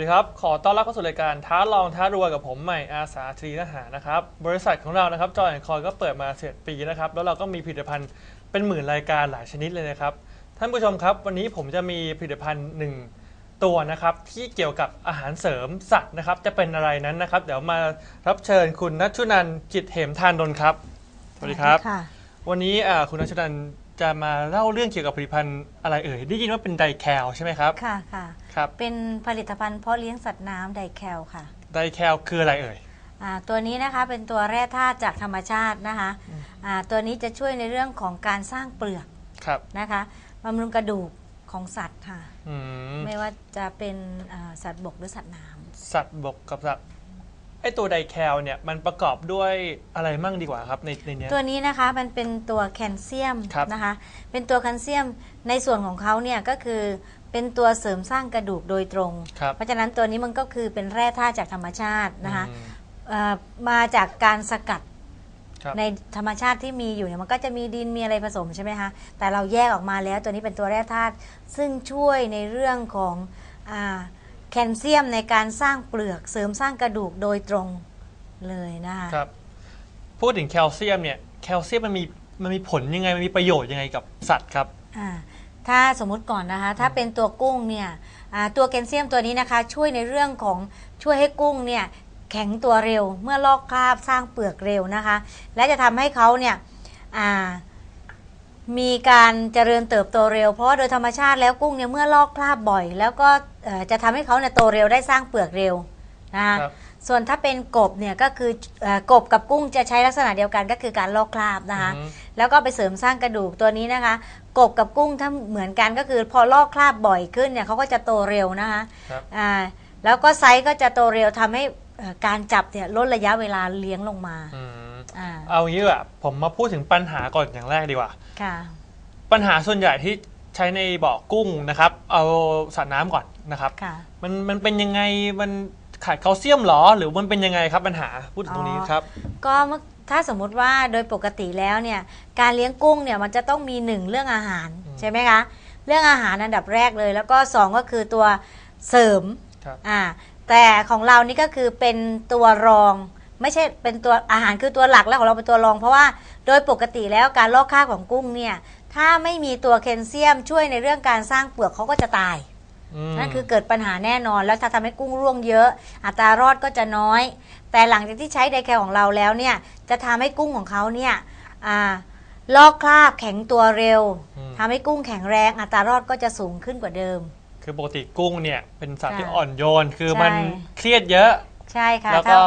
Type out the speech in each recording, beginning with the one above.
ดีครับ ขอต้อนรับเข้าสู่รายการท้าลองท้ารวยกับผมใหม่อาสาทรีนหานะครับ บริษัทของเรานะครับจอยแอนคอยก็เปิดมาเสร็จปีนะครับ แล้วเราก็มีผลิตภัณฑ์เป็นหมื่นรายการหลายชนิดเลยนะครับ ท่านผู้ชมครับ วันนี้ผมจะมีผลิตภัณฑ์หนึ่งตัวนะครับ ที่เกี่ยวกับอาหารเสริมสัตว์นะครับ จะเป็นอะไรนั้นนะครับ เดี๋ยวมารับเชิญคุณนัชชุนันท์จิตเหมทานดลครับ สวัสดีครับค่ะวันนี้อ่าคุณนัชชุนันท์ จะมาเล่าเรื่องเกี่ยวกับผลิตภัณฑ์อะไรเอ่ยได้ยินว่าเป็นไดแคลใช่ไหมครับค่ะค่ะ ครับเป็นผลิตภัณฑ์เพาะเลี้ยงสัตว์น้ำไดแคลค่ะไดแคลคืออะไรเอ่ยอ่าตัวนี้นะคะเป็นตัวแร่ธาตุจากธรรมชาตินะคะอ่าตัวนี้จะช่วยในเรื่องของการสร้างเปลือกครับนะคะบำรุงกระดูกของสัตว์ค่ะ อืมไม่ว่าจะเป็นอ่าสัตว์บกหรือสัตว์น้สัตว์บกกับสัตว์ ไอตัวไดแคลเนี่ยมันประกอบด้วยอะไรมั่งดีกว่าครับในในเนี้ยำตัวนี้นะคะมันเป็นตัวแคลเซียมครับ นะคะ เป็นตัวแคลเซียมในส่วนของเขาเนี่ยก็คือเป็นตัวเสริมสร้างกระดูกโดยตรง ครับเพราะฉะนั้นตัวนี้มันก็คือเป็นแร่ธาตุจากธรรมชาตินะคะอืมเอ่อมาจากการสกัดครับ ในธรรมชาติที่มีอยู่เนี่ยมันก็จะมีดินมีอะไรผสมใช่ไหมคะแต่เราแยกออกมาแล้วตัวนี้เป็นตัวแร่ธาตุซึ่งช่วยในเรื่องของอา แคลเซียมในการสร้างเปลือกเสริมสร้างกระดูกโดยตรงเลยนะคะครับ พูดถึงแคลเซียมเนี่ยแคลเซียมมันมีมันมีผลยังไงมันมีประโยชน์ยังไงกับสัตว์ครับอ่าถ้าสมมุติก่อนนะคะ ถ้าเป็นตัวกุ้งเนี่ยอ่าตัวแคลเซียมตัวนี้นะคะ ช่วยในเรื่องของช่วยให้กุ้งเนี่ยแข็งตัวเร็วเมื่อลอกคราบสร้างเปลือกเร็วนะคะ และจะทำให้เขาเนี่ยอ่า มีการเจริญเติบโตเร็ว เพราะว่าโดยธรรมชาติแล้วกุ้งเนี่ยเมื่อลอกคราบบ่อย แล้วก็เอ่อจะทำให้เขาเนี่ยโตเร็วได้สร้างเปลือกเร็วนะคะครับส่วนถ้าเป็นกบเนี่ยก็คือเอ่อกบกับกุ้งจะใช้ลักษณะเดียวกันก็คือการลอกคราบนะคะอืมแล้วก็ไปเสริมสร้างกระดูกตัวนี้นะคะ กบกับกุ้งถ้าเหมือนกันก็คือพอลอกคราบบ่อยขึ้นเนี่ยเขาก็จะโตเร็วนะคะครับอ่าแล้วก็ไซส์ก็จะโตเร็วทำให้เอ่อการจับเนี่ยลดระยะเวลาเลี้ยงลงมาอืมอ่า เอางี้ดีกว่าผมมาพูดถึงปัญหาก่อนอย่างแรกดีกว่าค่ะปัญหาส่วนใหญ่ที่ใช้ในบ่อกุ้งนะครับ เอาสัตว์น้ำก่อนนะครับค่ะมันมันเป็นยังไงมันขาดแคลเซียมเหรอ หรือมันเป็นยังไงครับปัญหาพูดถึงตรงนี้ครับ ก็เมื่อถ้าสมมุติว่าโดยปกติแล้วเนี่ยการเลี้ยงกุ้งเนี่ยมันจะต้องมีหนึ่งเรื่องอาหารอืมใช่ไหมคะเรื่องอาหารอันดับแรกเลย แล้วก็สองก็คือตัวเสริมครับอ่าแต่ของเรานี่ก็คือเป็นตัวรอง ไม่ใช่เป็นตัวอาหารคือตัวหลักแล้วของเราเป็นตัวรอง เพราะว่าโดยปกติแล้วการลอกคราบของกุ้งเนี่ยถ้าไม่มีตัวแคลเซียมช่วยในเรื่องการสร้างเปลือกเขาก็จะตายมนั่นคือเกิดปัญหาแน่นอนแล้วถ้าทำให้กุ้งร่วงเยอะ อัตรารอดก็จะน้อย แต่หลังจากที่ใช้ไดแคลของเราแล้วเนี่ยจะทำให้กุ้งของเขาเนี่ยอ่าลอกคราบแข็งตัวเร็วอืมทำให้กุ้งแข็งแรงอัตรารอดก็จะสูงขึ้นกว่าเดิม คือปกติกุ้งเนี่ยเป็นสัตว์ที่ใช่อ่อนโยน คือใช่มันเครียดเยอะ ใช่ค่ะแล้วถ้าก็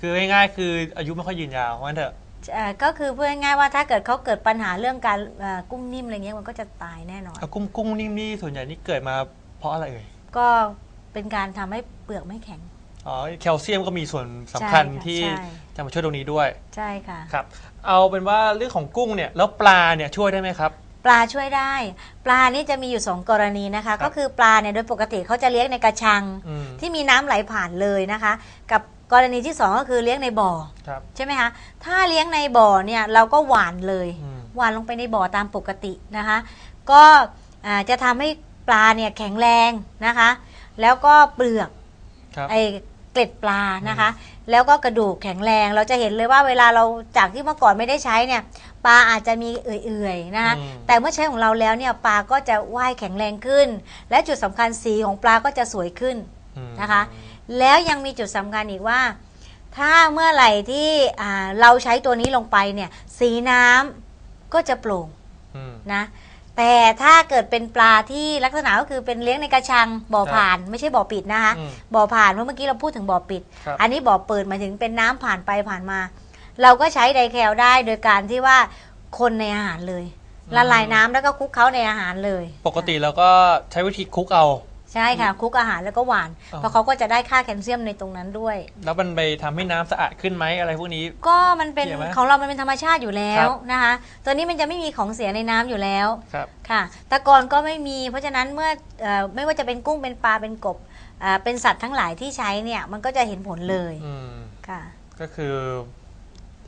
คือง่ายๆคืออายุไม่ค่อยยืนยาวว่างั้นเถอะ เอ่อก็คือพูดง่ายๆว่าถ้าเกิดเขาเกิดปัญหาเรื่องการเอ่อกุ้งนิ่มอะไรเงี้ยมันก็จะตายแน่นอนแล้วกุ้งกุ้งนิ่มนี่ส่วนใหญ่นี่เกิดมาเพราะอะไรเอ่ย ก็เป็นการทำให้เปลือกไม่แข็ง อ๋อแคลเซียมก็มีส่วนสำคัญใช่ค่ะที่ใช่ จะมาช่วยตรงนี้ด้วยใช่ค่ะ ครับ เอาเป็นว่าเรื่องของกุ้งเนี่ยแล้วปลาเนี่ยช่วยได้ไหมครับ ปลาช่วยได้ ปลานี่จะมีอยู่2กรณีนะคะครับก็คือปลาเนี่ยโดยปกติเขาจะเลี้ยงในกระชัง อืม ที่มีน้ำไหลผ่านเลยนะคะ กับ กรณีที่ 2 ก็คือเลี้ยงในบ่อครับ ใช่ไหมคะถ้าเลี้ยงในบ่อเนี่ยเราก็หวานเลยอืม หวานลงไปในบ่อตามปกตินะคะ ก็อ่าจะทำให้ปลาเนี่ยแข็งแรงนะคะ แล้วก็เปลือก ครับ ไอ้เกล็ดปลานะคะ แล้วก็กระดูกแข็งแรง เราจะเห็นเลยว่าเวลาเราจากที่เมื่อก่อนไม่ได้ใช้เนี่ย ปลาอาจจะมีเอื่อยๆนะคะอืม แต่เมื่อใช้ของเราแล้วเนี่ยปลาก็จะว่ายแข็งแรงขึ้น และจุดสำคัญสีของปลาก็จะสวยขึ้น อืมนะคะ แล้วยังมีจุดสำคัญอีกว่า ถ้าเมื่อไหร่ที่อ่าเราใช้ตัวนี้ลงไปเนี่ย สีน้ำก็จะโปร่งอืมนะ แต่ถ้าเกิดเป็นปลาที่ลักษณะก็คือเป็นเลี้ยงในกระชังบ่อครับผ่าน ไม่ใช่บ่อปิดนะคะอืมบ่อผ่านเพราะเมื่อกี้เราพูดถึงบ่อปิดครับอันนี้บ่อเปิดหมายถึงเป็นน้ำผ่านไปผ่านมา เราก็ใช้ไดแคลได้โดยการที่ว่าคนในอาหารเลยละลายน้ำแล้วก็คลุกเขาในอาหารเลย ปกติเราก็ใช้วิธีคลุกเอา ใช่ค่ะคลุกอาหารแล้วก็หวานอ๋อ เพราะเขาก็จะได้ค่าแคลเซียมในตรงนั้นด้วย แล้วมันไปทำให้น้ำสะอาดขึ้นไหมอะไรพวกนี้ ก็มันเป็นเกี่ยวไหมของเรามันเป็นธรรมชาติอยู่แล้ครัวบนะคะ ตัวนี้มันจะไม่มีของเสียในน้ำอยู่แล้วครับ ค่ะแตะกอนก็ไม่มีเพราะฉะนั้นเมื่อเออไม่ว่าจะเป็นกุ้งเป็นปลาเป็นกบเอ่อเป็นสัตว์ทั้งหลายที่ใช้เนี่ยมันก็จะเห็นผลเลยอืม ค่ะ ก็คือ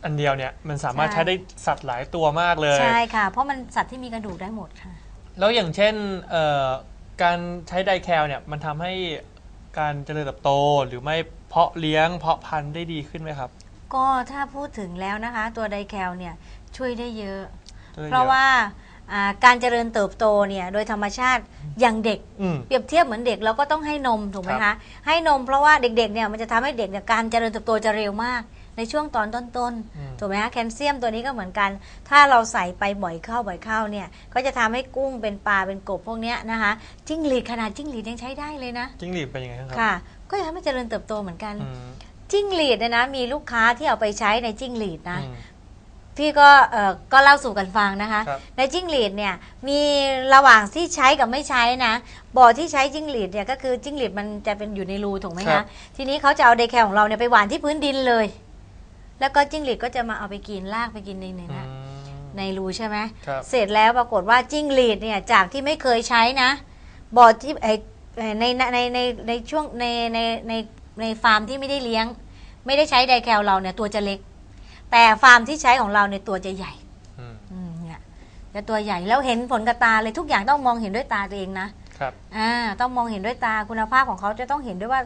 อันเดียวเนี่ยมันสามารถใช่ ใช้ได้สัตว์หลายตัวมากเลย ใช่ค่ะ เพราะมันสัตว์ที่มีกระดูกได้หมดค่ะ แล้วอย่างเช่นเอ่อ การใช้ไดแคลเนี่ยมันทำให้การเจริญเติบโตหรือไม่เพาะเลี้ยงเพาะพันธุ์ได้ดีขึ้นไหมครับก็ถ้าพูดถึงแล้วนะคะ ตัวไดแคลเนี่ยช่วยได้เยอะจริญเพราะว่าอ่าการเจริญเติบโตเนี่ยโดยธรรมชาติอย่างเด็ก อืม เปรียบเทียบเหมือนเด็กเราก็ต้องให้นมถูกไหมครัคะบให้นมเพราะว่าเด็กๆเนี่ยมันจะทำให้เด็กเนี่ยการเจริญเติบโตจะเร็วมาก ในช่วงตอนต้นอืมๆถูกไหมคะแคลเซียมตัวนี้ก็เหมือนกัน ถ้าเราใส่ไปบ่อยเข้าบ่อยเข้าเนี่ยก็จะทำให้กุ้งเป็นปลาเป็นกบพวกเนี้ยนะคะจิ้งหรีดขนาดจิ้งหรีดยังใช้ได้เลยนะจิ้งหรีดเป็นยังไงครับค่ะ ก็จะทำให้เจริญเติบโตเหมือนกันอืมจิ้งหรีดเนี่ยนะมีลูกค้าที่เอาไปใช้ในจิ้งหรีดนะอืมพี่ก็เออก็เล่าสู่กันฟังนะคะครับในจิ้งหรีดเนี่ยมีระหว่างที่ใช้กับไม่ใช้นะบ่อที่ใช้จิ้งหรีดเนี่ยก็คือจิ้งหรีดมันจะเป็นอยู่ในรูถูกไหมครัคะบทีนี้เขาจะเอาไดแคลของเราเนี่ยไปหว่านที่พื้นดินเลย แล้วก็จิ้งหรีดก็จะมาเอาไปกินลากไปกินในในอืนะมในรูใช่ไหมครับ เสร็จแล้วปรากฏว่าจิ้งหรีดเนี่ยจากที่ไม่เคยใช้นะบ่อที่ไอเอ่อในในในในในช่วงในในในในฟาร์มที่ไม่ได้เลี้ยง ไม่ได้ใช้ไดแคลเราเนี่ยตัวจะเล็ก แต่ฟาร์มที่ใช้ของเราเนี่ยตัวจะใหญ่ อืมอืมเนี่ยจะตัวใหญ่แล้วเห็นผลกระตาเลยทุกอย่างต้องมองเห็นด้วยตาตัวเองนะ ครับอ่าต้องมองเห็นด้วยตาคุณภาพของเขาจะต้องเห็นด้วยว่า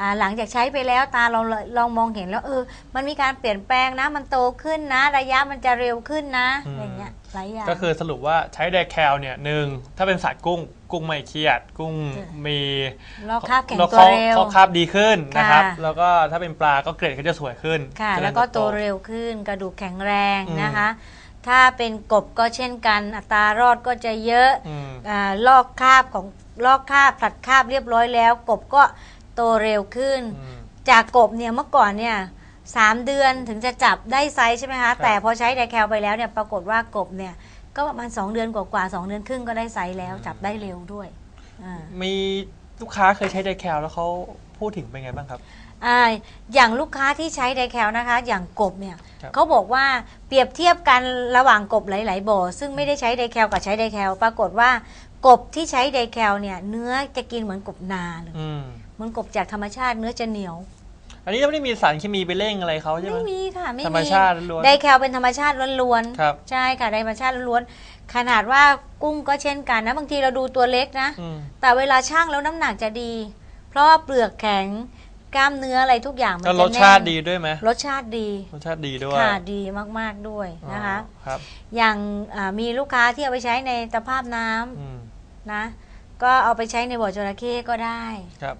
อ่าหลังจากใช้ไปแล้วตาเราเลยลองมองเห็นแล้วเออมันมีการเปลี่ยนแปลงนะ มันโตขึ้นนะ ระยะมันจะเร็วขึ้นนะอืม อะไรเงี้ยหลายอย่าง ก็คือสรุปว่าใช้ไดแคลเนี่ยหนึ่งถ้าเป็นสัตว์กุ้ง กุ้งไม่เครียด กุ้งเออมีลอกคราบแข็งล้วตัวเร็ว ข้อคาบดีขึ้นนะครับ ค่ะ แล้วก็ถ้าเป็นปลาก็เกรดก็จะสวยขึ้นค่ะ เจริญแล้วก็ติบโตเร็วขึ้นกระดูกแข็งแรงอืมนะคะ ถ้าเป็นกบก็เช่นกัน อัตรารอดก็จะเยอะอืมอ่าลอกคราบของลอกคราบผลัดคราบเรียบร้อยแล้ว กบก็โตเร็วขึ้น อืม จากกบเนี่ยเมื่อก่อนเนี่ยสามเดือนถึงจะจับได้ไซส์ใช่ไหมคะ แต่พอใช้ไดแคลไปแล้วเนี่ยปรากฏว่ากบเนี่ยก็ประมาณ2เดือนกว่าๆสองเดือนครึ่งก็ได้ไซส์แล้วจับได้เร็วด้วยอ่า มีลูกค้าเคยใช้ไดแคลแล้วเขาพูดถึงเป็นไงบ้างครับ อ่าอย่างลูกค้าที่ใช้ไดแคลนะคะ อย่างกบเนี่ยครับ เขาบอกว่าเปรียบเทียบกันระหว่างกบหลาย ๆ บ่อ ซึ่งไม่ได้ใช้ไดแคลกับใช้ไดแคลปรากฏว่ากบที่ใช้ไดแคลเนี่ยเนื้อจะกินเหมือนกบนาเลยอืมเหมือนกบจากธรรมชาติเนื้อจะเหนียว อันนี้ก็ไม่ได้มีสารเคมีไปเร่งอะไรเขาใช่ไหม ไม่มีค่ะไม่มีธรรมชาติล้วนไดแคลเป็นธรรมชาติล้วนๆครับ ใช่ค่ะไดธรรมชาติล้วนๆขนาดว่ากุ้งก็เช่นกันนะบางทีเราดูตัวเล็กนะ อืม แต่เวลาช่างแล้วน้ำหนักจะดี เพราะว่าเปลือกแข็ง กล้ามเนื้ออะไรทุกอย่างมันแล้วจะรสชาติแน่นดีด้วยไหมรสชาติดีรสชาติดีด้วยค่ะดีมากๆด้วยนะคะอ๋อครับอย่างอ่ามีลูกค้าที่เอาไปใช้ในตะภาพน้ำอืมนะ ก็เอาไปใช้ในบ่อจระเข้ก็ได้ ครับ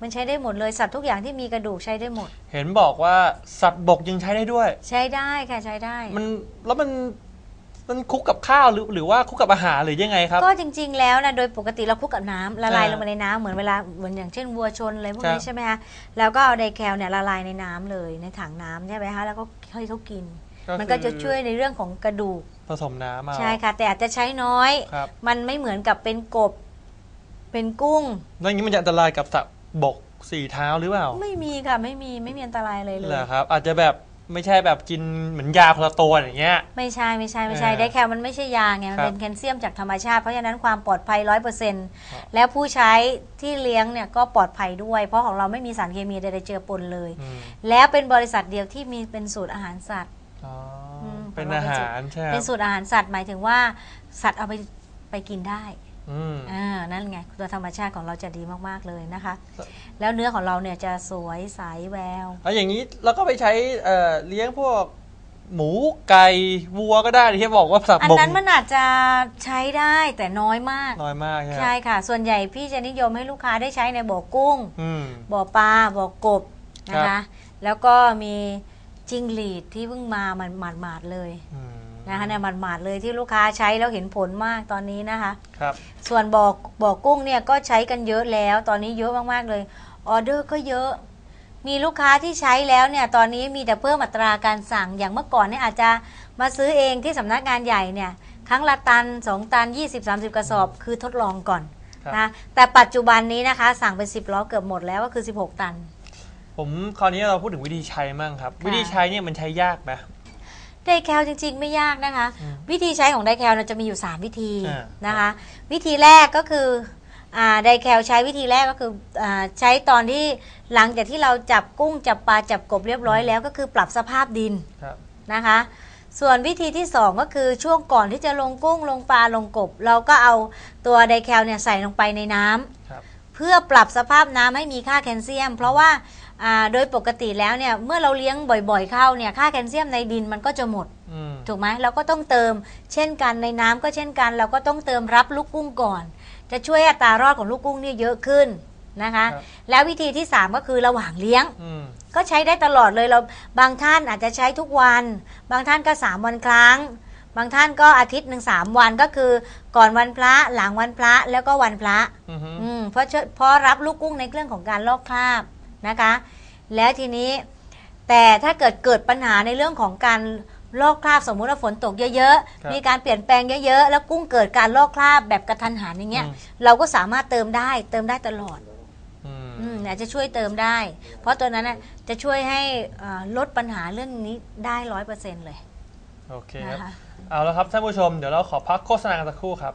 มันใช้ได้หมดเลยสัตว์ทุกอย่างที่มีกระดูกใช้ได้หมด เห็นบอกว่าสัตว์บกยังใช้ได้ด้วย ใช้ได้ค่ะใช้ได้ มันแล้วมัน มันคลุกกับข้าวหรือหรือว่าคลุกกับอาหารหรือยังไงครับ ก็จริง ๆ แล้วนะโดยปกติเราคลุกกับน้ำละลายอ่าลงไปในน้ำเหมือนเวลาเหมือนอย่างเช่นวัวชนอะไรพวกครันี้บใช่ไหมคะแล้วก็เอาไดแคลเนี่ยละลายในน้ำเลยในถังน้ำใช่ไหมคะแล้วก็ให้เขากิน มันก็จะช่วยในเรื่องของกระดูกผสมน้ำเอาใช่ค่ะ แต่อาจจะใช้น้อย ครับ มันไม่เหมือนกับเป็นกบ เป็นกุ้ง แล้วอย่างนี้มันจะอันตรายกับสัตว์บกสี่เท้าหรือเปล่าไม่มีค่ะไม่มีไม่มีอันตรายเลยเลเหรอยครับ อาจจะแบบ ไม่ใช่แบบกินเหมือนยาคนละตัวอย่างเงี้ย ไม่ใช่ไม่ใช่ไม่ใช่เออไดแคลมันไม่ใช่ยาไงมันครับเป็นแคลเซียมจากธรรมชาติเพราะฉะนั้นความปลอดภัยร้อยเปอร์เซ็นต์ครับแล้วผู้ใช้ที่เลี้ยงเนี่ยก็ปลอดภัยด้วย เพราะของเราไม่มีสารเคมีใดๆเจือปนเลย อืมแล้วเป็นบริษัทเดียวที่มีเป็นสูตรอาหารสัตว์ อ๋ออม เป็นของเราอาหารใช่ไหมเป็นสูตรอาหารสัตว์หมายถึงว่าสัตว์เอาไปไปกินได้ อืมอ่านั่นไงตัวธรรมชาติของเราจะดีมากๆเลยนะคะครับแล้วเนื้อของเราเนี่ยจะสวยใสแววแล้วอย่างนี้เราก็ไปใช้เอ่อเลี้ยงพวกหมูไก่วัวก็ได้ที่บอกว่าสัตว์อันบกนั้นมันอาจจะใช้ได้แต่น้อยมาก น้อยมากใช่ไหมใช่ค่ะ ส่วนใหญ่พี่จะนิยมให้ลูกค้าได้ใช้ในบ่อกุ้งอืมบ่อปลาบ่อกบนะครัคะบแล้วก็มีจิ้งหรีดที่เพิ่งมามันหมาดๆเลยอืม นะคะเนี่ยหมาดๆเลยที่ลูกค้าใช้แล้วเห็นผลมากตอนนี้นะคะ ครับ ส่วนบ่อบ่อกุ้งเนี่ยก็ใช้กันเยอะแล้ว ตอนนี้เยอะมากๆเลยออเดอร์ก็เยอะ มีลูกค้าที่ใช้แล้วเนี่ยตอนนี้มีแต่เพิ่มอัตราการสั่งอย่างเมื่อก่อนเนี่ยอาจจะมาซื้อเองที่สำนักงานใหญ่เนี่ยครั้งละตัน 2 ตัน 20-30 กระสอบ คือทดลองก่อนครับ นะแต่ปัจจุบันนี้นะคะ สั่งเป็น10ล้อเกือบหมดแล้วก็คือ 16 ตัน ผมคราวนี้เราพูดถึงวิธีใช้มั่งครับค่ะวิธีใช้เนี่ยมันใช้ยากไหม ไดแคลจริง ๆ ไม่ยากนะคะอืมวิธีใช้ของไดแคลเราจะมีอยู่ 3 วิธีอ่านะคะ วิธีแรกก็คืออ่าไดแคลใช้วิธีแรกก็คืออาใช้ตอนที่หลังจากที่เราจับกุ้งจับปลาจับกบเรียบร้อยแล้วก็คือปรับสภาพดินครับนะคะ ส่วนวิธีที่ 2 ก็คือช่วงก่อนที่จะลงกุ้งลงปลาลงกบ เราก็เอาตัวไดแคลเนี่ยใส่ลงไปในน้ำครับเเพื่อปรับสภาพน้ำให้มีค่าแคลเซียม เพราะว่าอ่า โดยปกติแล้วเนี่ยเมื่อเราเลี้ยงบ่อยๆเข้าเนี่ยค่าแคลเซียมในดินมันก็จะหมดอืมถูกไหมเราก็ต้องเติม เช่นกันในน้ำก็เช่นกัน เราก็ต้องเติมรับลูกกุ้งก่อน จะช่วยอัตรารอดของลูกกุ้งเนี่ยเยอะขึ้นนะคะครับแล้ววิธีที่ 3 ก็คือระหว่างเลี้ยงอืมก็ใช้ได้ตลอดเลยเราบางท่านอาจจะใช้ทุกวัน บางท่านก็ 3 วันครั้ง บางท่านก็อาทิตย์หนึ่งสามวันก็คือก่อนวันพระหลังวันพระแล้วก็วันพระอืมอืมเพราะเชเพราะรับลูกกุ้งในเรื่องของการลอกคราบ นะคะ แล้วทีนี้แต่ถ้าเกิดเกิดปัญหาในเรื่องของการลอกคราบสมมุติว่าฝนตกเยอะครับๆมีการเปลี่ยนแปลงเยอะๆ แล้วกุ้งเกิดการลอกคราบแบบกระทันหันอย่างเงี้ยอืมเราก็สามารถเติมได้เติมได้ตลอดอืมอืมอาจจะช่วยเติมได้ เพราะตัวนั้นน่ะจะช่วยให้เอ่อลดปัญหาเรื่องนี้ได้ร้อยเปอร์เซ็นต์เลย โอเคคนะรับคะเอาละครับท่านผู้ชม เดี๋ยวเราขอพักโฆษณากันสักครู่ครับ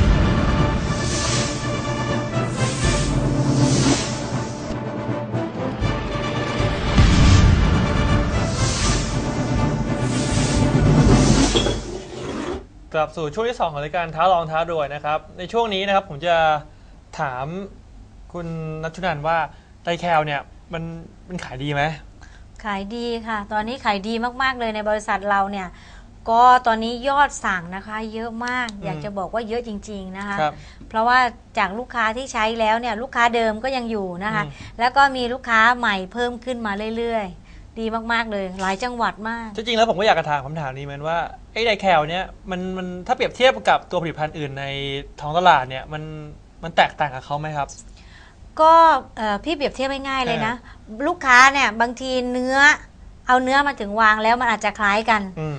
กลับสู่ช่วงที่ 2 ของรายการท้าลองท้ารวยนะครับ ในช่วงนี้นะครับผมจะถามคุณนัชชุนันท์ว่าไตรแคลเนี่ยมันมันขายดีไหมขายดีค่ะ ตอนนี้ขายดีมากๆเลยในบริษัทเราเนี่ย ก็ตอนนี้ยอดสั่งนะคะ เยอะมาก อยากจะบอกว่าเยอะจริง ๆนะคะ ครับ เพราะว่าจากลูกค้าที่ใช้แล้วเนี่ยลูกค้าเดิมก็ยังอยู่นะคะ อืม แล้วก็มีลูกค้าใหม่เพิ่มขึ้นมาเรื่อยๆ ดีมากๆเลย หลายจังหวัดมากจริงๆแล้วผมก็อยากจะถามคำถามนี้เหมันว่า ไอ้ไตรแคลเนี่ยมันมันถ้าเปรียบเทียบกับตัวผลิตภัณฑ์อื่นในท้องตลาดเนี่ยมันมันแตกต่างกับเขาไหมครับ ก็เอ่อพี่เปรียบเทียบง่ายๆเลยนะ ลูกค้าเนี่ยบางทีเนื้อเอาเนื้อมาถึงวางแล้วมันอาจจะคล้ายกันอืม